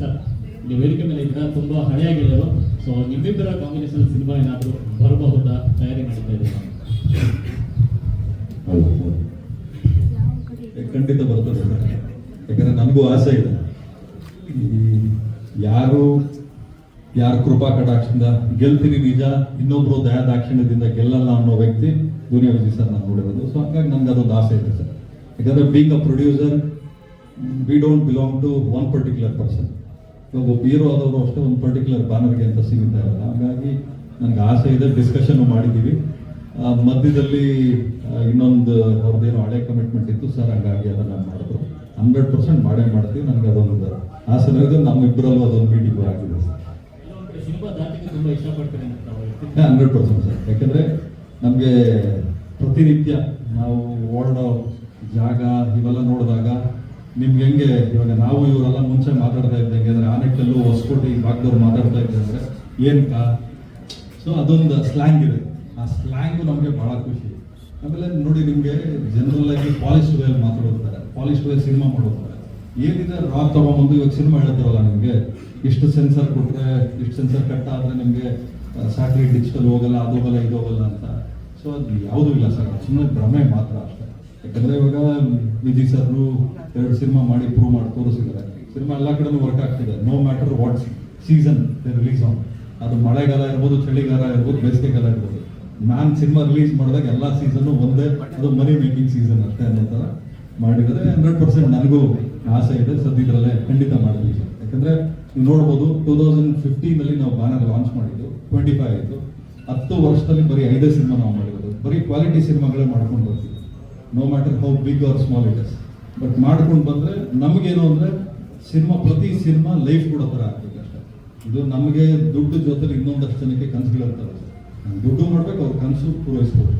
Sir, ನೀವು ವೇದಿಕೆ ಮೇಲೆ ಇದ್ದೀರಾ ತುಂಬಾ ಹಳೆಯಾಗಿದ್ದರು ಸೊ ನಿಮ್ಮಿಬ್ಬರ ಕಾಂಬಿನೇಷನ್ ಸಿನಿಮಾ ಏನಾದರೂ ಬರಬಹುದಾ ತಯಾರಿ ಮಾಡ್ತಾ ಇದ್ದೀರಾ ಖಂಡಿತ ಬರ್ತದೆ ಸರ್. ಯಾಕಂದ್ರೆ ನನಗೂ ಆಸೆ ಇದೆ. ಯಾರು, ಯಾರ ಕೃಪಾ ಕಟಾಕ್ಷದಿಂದ ಗೆಲ್ತೀನಿ ನಿಜ, ಇನ್ನೊಬ್ರು ದಯ ದಾಕ್ಷಿಣ್ಯದಿಂದ ಗೆಲ್ಲಲ್ಲ ಅನ್ನೋ ವ್ಯಕ್ತಿ ದುನಿಯಾ ವಿಜಯ್ ಸರ್ ನಾನು ನೋಡಿರೋದು. ಸೊ ಹಂಗಾಗಿ ನನಗೆ ಅದೊಂದು ಆಸೆ ಇದೆ ಸರ್. ಯಾಕಂದ್ರೆ being a producer we don't belong to one particular person ಒಬ್ಬ ಹೀರೋ ಆದವರು ಅಷ್ಟೇ ಒಂದು ಪರ್ಟಿಕ್ಯುಲರ್ ಬ್ಯಾನರ್ಗೆ ಅಂತ ಸೀಮಿತ ಇರಲ್ಲ. ಹಾಗಾಗಿ ನನಗೆ ಆಸೆ ಇದೆ ಡಿಸ್ಕಷನ್ ಮಾಡಿದ್ದೀವಿ ಮಧ್ಯದಲ್ಲಿ ಇನ್ನೊಂದು ಅವ್ರದ್ದೇನೋ ಹಳೆ ಕಮಿಟ್ಮೆಂಟ್ ಇತ್ತು, ಸರ್, ಹಂಗಾಗಿ ಅದನ್ನು ಮಾಡಿದ್ರು. ಹಂಡ್ರೆಡ್ ಪರ್ಸೆಂಟ್ ಮಾಡೇ ಮಾಡ್ತೀವಿ, ನನಗೆ ಅದೊಂದು ಆಸೆ. ಇದೆ ನಮ್ಮಿಬ್ಬರಲ್ಲೂ ಅದೊಂದು ಮೀಟಿಂಗ್ ಆಗಿದೆ. ಸರ್. Hundred percent sir. ಯಾಕೆಂದರೆ ನಮಗೆ ಪ್ರತಿನಿತ್ಯ ನಾವು ಓಡೋ ಜಾಗ, ಇವೆಲ್ಲ ನೋಡಿದಾಗ ನಿಮ್ಗೆ ಹೆಂಗೆ ಇವಾಗ ನಾವು ಇವರೆಲ್ಲ ಮುಂಚೆ ಮಾತಾಡ್ತಾ ಇದ್ದಂಗೆ ಅಂದ್ರೆ ಆನೆಕಲ್ಲು ಹೊಸಕೋಟೆ ಈ ಮಾತಾಡ್ತಾ ಇದ್ದಂದ್ರೆ ಏನ್ ಕಾ ಸೊ ಅದೊಂದು ಸ್ಲ್ಯಾಂಗ್ ಇದೆ. ಆ ಸ್ಲ್ಯಾಂಗು ನಮಗೆ ಬಹಳ ಖುಷಿ. ಆಮೇಲೆ ನೋಡಿ ನಿಮಗೆ ಜನರಲ್ ಆಗಿ ಪಾಲಿಶ್ ವೇಲ್ ಮಾತಾಡೋತಾರೆ. ಪಾಲಿಶ್ ವೇಲ್ ಸಿನಿಮಾ ಮಾಡೋತಾರೆ ಏನಿದೆ ರಾಕ್ ತಗೊಂಬಂದು ಇವಾಗ ಸಿನಿಮಾ ಹೇಳ್ತಾರಲ್ಲ ನಿಮಗೆ? ಇಷ್ಟು ಸೆನ್ಸರ್ ಕೊಟ್ಟರೆ ಇಷ್ಟು ಸೆನ್ಸರ್ ಕಟ್ ಆದ್ರೆ ನಿಮಗೆ ಸ್ಯಾಟಲೈಟ್ ಡಿಜಿಟಲ್ ಹೋಗಲ್ಲ, ಅದು ಹೋಗಲ್ಲ, ಇದು ಹೋಗಲ್ಲ ಅಂತ. ಸೊ ಅದು ಯಾವುದೂ ಇಲ್ಲ ಸರ್. ಸುಮ್ಮನೆ ಭ್ರಮೆ ಮಾತ್ರ. ಯಾಕಂದ್ರೆ ಇವಾಗ ನಿಧಿ ಸರ್ರು ಎರಡು ಸಿನಿಮಾ ಮಾಡಿ ಪ್ರೂವ್ ಮಾಡಿ ತೋರಿಸಿದ್ದಾರೆ. ಸಿನಿಮಾ ಎಲ್ಲ ಕಡೆನೂ ವರ್ಕ್ ಆಗ್ತಿದೆ. No matter what season release on ಅದು ಮಳೆಗಾಲ ಇರ್ಬೋದು, ಚಳಿಗಾಲ ಇರ್ಬೋದು, ಬೇಸಿಗೆಗಾಲ ಇರ್ಬೋದು. ನಾನು ಸಿನಿಮಾ ರಿಲೀಸ್ ಮಾಡಿದಾಗ ಎಲ್ಲ ಸೀಸನ್ನು ಒಂದೇ, ಅದು ಮನಿ ಮೇಕಿಂಗ್ ಸೀಸನ್ ಅಷ್ಟೇ ಅನ್ನೋ ಥರ ಮಾಡಿದರೆ ಹಂಡ್ರೆಡ್ ಪರ್ಸೆಂಟ್ ನನಗೂ ಆಸೆ ಇದೆ. ಸದ್ಯದಲ್ಲೇ ಖಂಡಿತ ಮಾಡಿದ್ವಿ ಸರ್. ಯಾಕಂದ್ರೆ ನೀವು ನೋಡ್ಬೋದು ಟೂ ತೌಸಂಡ್ ಫಿಫ್ಟೀನಲ್ಲಿ ನಾವು ಬ್ಯಾನರ್ ಲಾಂಚ್ ಮಾಡಿದ್ದು ಟ್ವೆಂಟಿ ಫೈವ್ ಆಯಿತು. ಹತ್ತು ವರ್ಷದಲ್ಲಿ ಬರೀ ಐದೇ ಸಿನಿಮಾ ನಾವು ಮಾಡಿರೋದು. ಬರೀ ಕ್ವಾಲಿಟಿ ಸಿನಿಮಾಗಳೇ ಮಾಡ್ಕೊಂಡು no matter how big or small it is but ಮಾಡ್ಕೊಂಡು ಬಂದ್ರೆ ನಮಗೇನು ಅಂದ್ರೆ ಸಿನಿಮಾ, ಪ್ರತಿ ಸಿನಿಮಾ ಲೈಫ್ ಕೂಡ ಥರ ಆಗ್ಬೇಕು ಅಷ್ಟೇ. ಇದು ನಮಗೆ ದುಡ್ಡು ಜೊತೆಲಿ ಇನ್ನೊಂದಷ್ಟು ಜನಕ್ಕೆ ಕನಸುಗಳಿರ್ತಾರೆ ದುಡ್ಡು ಮಾಡ್ಬೇಕು, ಅವ್ರ ಕನಸು ಪೂರೈಸ್ಬೋದು